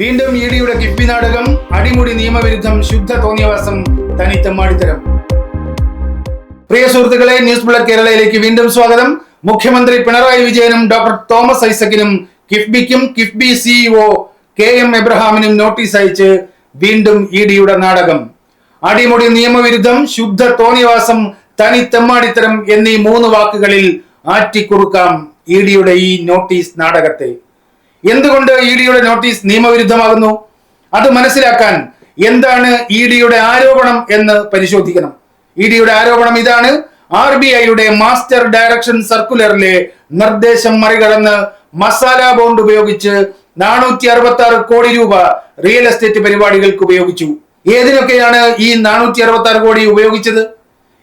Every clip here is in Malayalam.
വീണ്ടും ഇ ഡിയുടെ കിപ്പി നാടകം അടിമുടി നിയമവിരുദ്ധം ശുദ്ധ തോന്നിയവാസം തനിത്തമ്മാടിത്തരം പ്രിയ സുഹൃത്തുക്കളെ ന്യൂസ് ബുള്ളറ്റ് കേരളയിലേക്ക് വീണ്ടും സ്വാഗതം. മുഖ്യമന്ത്രി പിണറായി വിജയനും ഡോക്ടർ തോമസ് ഐസക്കിനും കിഫ്ബിക്കും കിഫ്ബി സിഇഒ കെ എം എബ്രഹാമിനും നോട്ടീസ് അയച്ച് വീണ്ടും ഇ ഡിയുടെ നാടകം. അടിമുടി നിയമവിരുദ്ധം ശുദ്ധ തോന്നിയവാസം തനി തെമ്മാടിത്തരം എന്നീ മൂന്ന് വാക്കുകളിൽ ആറ്റിക്കുറുക്കാം ഇ ഡിയുടെ ഈ നോട്ടീസ് നാടകത്തെ. എന്തുകൊണ്ട് ഇ ഡിയുടെ നോട്ടീസ് നിയമവിരുദ്ധമാകുന്നു? അത് മനസ്സിലാക്കാൻ എന്താണ് ഇ ഡിയുടെ ആരോപണം എന്ന് പരിശോധിക്കണം. ഇ ഡിയുടെ ആരോപണം ഇതാണ്. ആർ ബി ഐയുടെ മാസ്റ്റർ ഡയറക്ഷൻ സർക്കുലറിലെ നിർദ്ദേശം മറികടന്ന് മസാല ബോണ്ട് ഉപയോഗിച്ച് നാനൂറ്റി അറുപത്തി ആറ് കോടി രൂപ റിയൽ എസ്റ്റേറ്റ് പരിപാടികൾക്ക് ഉപയോഗിച്ചു. ഏതിനൊക്കെയാണ് ഈ നാനൂറ്റി അറുപത്തി ആറ് കോടി ഉപയോഗിച്ചത്?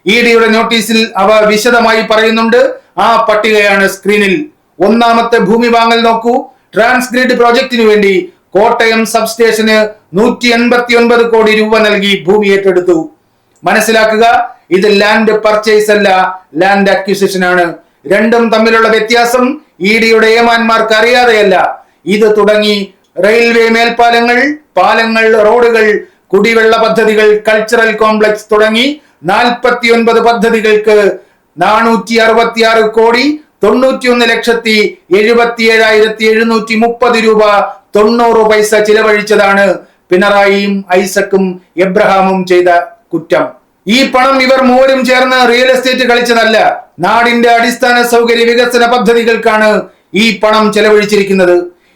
ഇ ഡിയുടെ നോട്ടീസിൽ അവ വിശദമായി പറയുന്നുണ്ട്. ആ പട്ടികയാണ് സ്ക്രീനിൽ. ഒന്നാമത്തെ ഭൂമി വാങ്ങൽ നോക്കൂ. ട്രാൻസ്ഗ്രിഡ് പ്രോജക്റ്റിനു വേണ്ടി കോട്ടയം സബ് സ്റ്റേഷന് നൂറ്റി എൺപത്തി ഒൻപത് കോടി രൂപ നൽകി ഭൂമി ഏറ്റെടുത്തു. മനസ്സിലാക്കുക ഇത് ലാൻഡ് പർച്ചേസ് അല്ല ലാൻഡ് അക്വിസിഷൻ ആണ്. രണ്ടും തമ്മിലുള്ള വ്യത്യാസം ഇ ഡിയുടെ ഏമാന്മാർക്ക് അറിയാതെയല്ല. ഇത് തുടങ്ങി റെയിൽവേ മേൽപ്പാലങ്ങൾ പാലങ്ങൾ റോഡുകൾ കുടിവെള്ള പദ്ധതികൾ കൾച്ചറൽ കോംപ്ലക്സ് തുടങ്ങി നാൽപ്പത്തി ഒൻപത് പദ്ധതികൾക്ക് നാനൂറ്റി അറുപത്തി ആറ് കോടി തൊണ്ണൂറ്റിയൊന്ന് ലക്ഷത്തി എഴുപത്തി ഏഴായിരത്തി എഴുന്നൂറ്റി മുപ്പത് രൂപ തൊണ്ണൂറ് പൈസ ചിലവഴിച്ചതാണ് പിണറായിയും ഐസക്കും എബ്രഹാമും ചെയ്ത കുറ്റം. ഈ പണം ഇവർ മൂവരും ചേർന്ന് റിയൽ എസ്റ്റേറ്റ് കളിച്ചതല്ല. നാടിന്റെ അടിസ്ഥാന സൗകര്യ വികസന പദ്ധതികൾക്കാണ് ഈ പണം ചെലവഴിച്ചിരിക്കുന്നത്.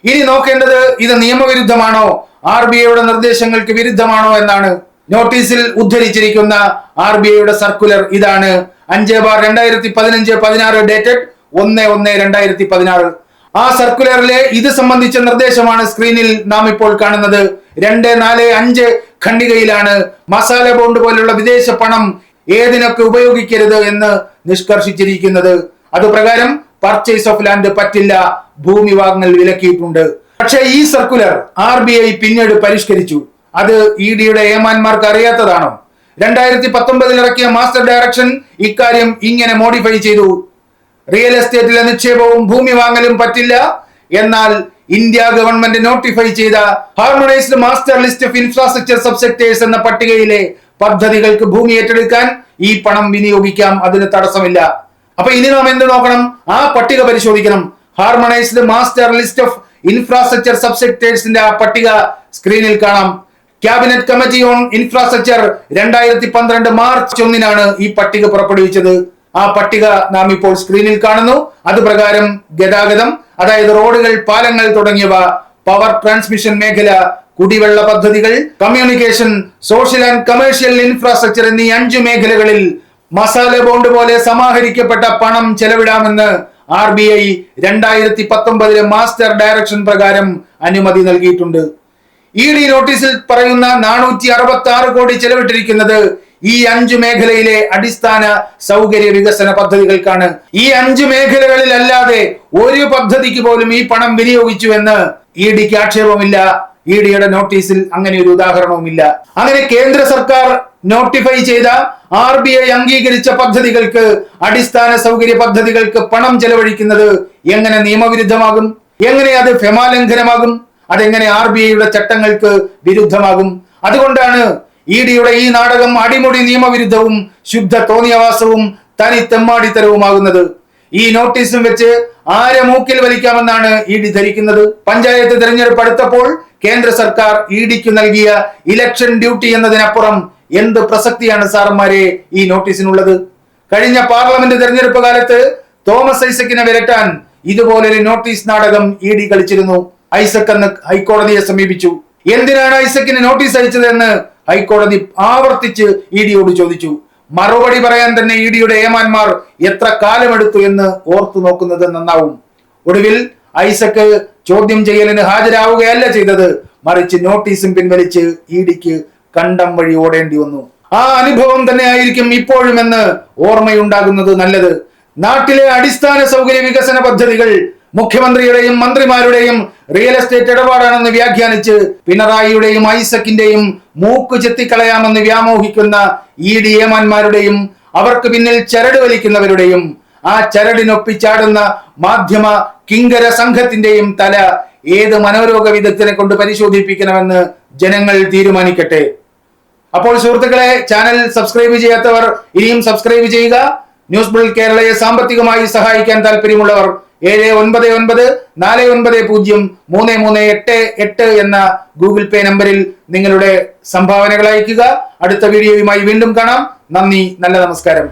ഇനി നോക്കേണ്ടത് ഇത് നിയമവിരുദ്ധമാണോ? ആർ ബി ഐയുടെ നിർദ്ദേശങ്ങൾക്ക് വിരുദ്ധമാണോ എന്നാണ്. നോട്ടീസിൽ ഉദ്ധരിച്ചിരിക്കുന്ന ആർ ബി ഐയുടെ സർക്കുലർ ഇതാണ്. അഞ്ച് ബാർ രണ്ടായിരത്തി പതിനഞ്ച് പതിനാറ് ഡേറ്റഡ് ഒന്ന് ഒന്ന് രണ്ടായിരത്തി പതിനാറ്. ആ സർക്കുലറിലെ ഇത് സംബന്ധിച്ച നിർദ്ദേശമാണ് സ്ക്രീനിൽ നാം ഇപ്പോൾ കാണുന്നത്. രണ്ട് നാല് അഞ്ച് ഖണ്ഡികയിലാണ് മസാല ബോണ്ട് പോലുള്ള വിദേശ പണം ഏതിനൊക്കെ ഉപയോഗിക്കരുത് എന്ന് നിഷ്കർഷിച്ചിരിക്കുന്നത്. അതുപ്രകാരം പർച്ചേസ് ഓഫ് ലാൻഡ് പറ്റില്ല ഭൂമി വാങ്ങൽ വിലക്കിയിട്ടുണ്ട്. പക്ഷേ ഈ സർക്കുലർ ആർ ബി ഐ പിന്നീട് പരിഷ്കരിച്ചു. അത് ഇ ഡിയുടെ ഏമാന്മാർക്ക് അറിയാത്തതാണോ? രണ്ടായിരത്തി പത്തൊമ്പതിൽ ഇറക്കിയ മാസ്റ്റർ ഡയറക്ഷൻ ഇക്കാര്യം ഇങ്ങനെ മോഡിഫൈ ചെയ്തു. റിയൽ എസ്റ്റേറ്റിലെ നിക്ഷേപവും ഭൂമി വാങ്ങലും പറ്റില്ല. എന്നാൽ ഇന്ത്യ ഗവൺമെന്റ് നോട്ടിഫൈ ചെയ്ത harmonised master list of infrastructure subsectors എന്ന പട്ടികയിലെ പദ്ധതികൾക്ക് ഭൂമി ഏറ്റെടുക്കാൻ ഈ പണം വിനിയോഗിക്കാം. അതിന് തടസ്സമില്ല. അപ്പൊ ഇനി നാം എന്ത് നോക്കണം? ആ പട്ടിക പരിശോധിക്കണം. Harmonised master list of infrastructure സബ്സെക്ടേഴ്സിന്റെ ആ പട്ടിക സ്ക്രീനിൽ കാണാം. ക്യാബിനറ്റ് കമ്മിറ്റി ഓൺ ഇൻഫ്രാസ്ട്രക്ചർ രണ്ടായിരത്തി പന്ത്രണ്ട് മാർച്ച് ഒന്നിനാണ് ഈ പട്ടിക പുറപ്പെടുവിച്ചത്. ആ പട്ടിക നാം ഇപ്പോൾ സ്ക്രീനിൽ കാണുന്നു. അത് പ്രകാരം ഗതാഗതം അതായത് റോഡുകൾ പാലങ്ങൾ തുടങ്ങിയവ പവർ ട്രാൻസ്മിഷൻ മേഖല കുടിവെള്ള പദ്ധതികൾ communication social and commercial infrastructure എന്നീ അഞ്ചു മേഖലകളിൽ മസാല ബോണ്ട് പോലെ സമാഹരിക്കപ്പെട്ട പണം ചെലവിടാമെന്ന് ആർ ബി ഐ രണ്ടായിരത്തി പത്തൊമ്പതിലെ മാസ്റ്റർ ഡയറക്ഷൻ പ്രകാരം അനുമതി നൽകിയിട്ടുണ്ട്. ഇ ഡി നോട്ടീസിൽ പറയുന്ന നാനൂറ്റി അറുപത്തി ആറ് കോടി ചെലവിട്ടിരിക്കുന്നത് ഈ അഞ്ച് മേഖലയിലെ അടിസ്ഥാന സൗകര്യ വികസന പദ്ധതികൾക്കാണ്. ഈ അഞ്ച് മേഖലകളിൽ അല്ലാതെ ഒരു പദ്ധതിക്ക് പോലും ഈ പണം വിനിയോഗിച്ചു എന്ന് ഇ ഡിക്ക് ആക്ഷേപമില്ല. ഇ ഡിയുടെ നോട്ടീസിൽ അങ്ങനെ ഒരു ഉദാഹരണവുമില്ല. അങ്ങനെ കേന്ദ്ര സർക്കാർ നോട്ടിഫൈ ചെയ്ത ആർ ബി ഐ അംഗീകരിച്ച പദ്ധതികൾക്ക് അടിസ്ഥാന സൗകര്യ പദ്ധതികൾക്ക് പണം ചെലവഴിക്കുന്നത് എങ്ങനെ നിയമവിരുദ്ധമാകും? എങ്ങനെ അത് ഫെമാലംഘനമാകും അതെങ്ങനെ ആർ ബി ഐയുടെ ചട്ടങ്ങൾക്ക് വിരുദ്ധമാകും? അതുകൊണ്ടാണ് ഇ ഡിയുടെ ഈ നാടകം അടിമുടി നിയമവിരുദ്ധവും ശുദ്ധ തോന്നിയവാസവും തനി തെമ്മാടിത്തരവുമാകുന്നത് ഈ നോട്ടീസും വെച്ച് ആരെ മൂക്കിൽ വലിക്കാമെന്നാണ് ഇ ഡി ധരിക്കുന്നത്. പഞ്ചായത്ത് തെരഞ്ഞെടുപ്പ് അടുത്തപ്പോൾ കേന്ദ്ര സർക്കാർ ഇ ഡിക്ക് നൽകിയ ഇലക്ഷൻ ഡ്യൂട്ടി എന്നതിനപ്പുറം എന്ത് പ്രസക്തിയാണ് സാറന്മാരെ ഈ നോട്ടീസിനുള്ളത്? കഴിഞ്ഞ പാർലമെന്റ് തെരഞ്ഞെടുപ്പ് കാലത്ത് തോമസ് ഐസക്കിനെ വിരട്ടാൻ ഇതുപോലൊരു നോട്ടീസ് നാടകം ഇ ഡി കളിച്ചിരുന്നു. ഐസക് അന്ന് ഹൈക്കോടതിയെ സമീപിച്ചു. എന്തിനാണ് ഐസക്കിന് നോട്ടീസ് അയച്ചതെന്ന് ഹൈക്കോടതി ആവർത്തിച്ച് ഇ ഡിയോട് ചോദിച്ചു. മറുപടി പറയാൻ തന്നെ ഇ ഡിയുടെ ഏമാന്മാർ എത്ര കാലമെടുത്തു എന്ന് ഓർത്തു നോക്കുന്നത് നന്നാവും. ഒടുവിൽ ഐസക്ക് ചോദ്യം ചെയ്യലിന് ഹാജരാവുകയല്ല ചെയ്തത്. മറിച്ച് നോട്ടീസും പിൻവലിച്ച് ഇ ഡിക്ക് കണ്ടം വഴി ഓടേണ്ടി വന്നു. ആ അനുഭവം തന്നെ ആയിരിക്കും ഇപ്പോഴും എന്ന് ഓർമ്മയുണ്ടാകുന്നത് നല്ലത്. നാട്ടിലെ അടിസ്ഥാന സൗകര്യ വികസന പദ്ധതികൾ മുഖ്യമന്ത്രിയുടെയും മന്ത്രിമാരുടെയും റിയൽ എസ്റ്റേറ്റ് ഇടപാടാണെന്ന് വ്യാഖ്യാനിച്ച് പിണറായിയുടെയും ഐസക്കിന്റെയും മൂക്ക് ചെത്തിക്കളയാമെന്ന് വ്യാമോഹിക്കുന്ന ഇ ഡി എമാന്മാരുടെയും അവർക്ക് പിന്നിൽ ചരട് വലിക്കുന്നവരുടെയും ആ ചരടിനൊപ്പിച്ചാടുന്ന മാധ്യമ കിങ്കര സംഘത്തിന്റെയും തല ഏത് മനോരോഗ വിദഗ്ധനെ കൊണ്ട് പരിശോധിപ്പിക്കണമെന്ന് ജനങ്ങൾ തീരുമാനിക്കട്ടെ. അപ്പോൾ സുഹൃത്തുക്കളെ ചാനൽ സബ്സ്ക്രൈബ് ചെയ്യാത്തവർ ഇനിയും സബ്സ്ക്രൈബ് ചെയ്യുക. ന്യൂസ് ബിൾ കേരളയെ സാമ്പത്തികമായി സഹായിക്കാൻ താല്പര്യമുള്ളവർ ഏഴ് ഒൻപത് ഒൻപത് നാല് ഒൻപത് പൂജ്യം മൂന്ന് മൂന്ന് എട്ട് എട്ട് എന്ന ഗൂഗിൾ പേ നമ്പറിൽ നിങ്ങളുടെ സംഭാവനകൾ അയക്കുക അടുത്ത വീഡിയോയുമായി വീണ്ടും കാണാം. നന്ദി നല്ല നമസ്കാരം.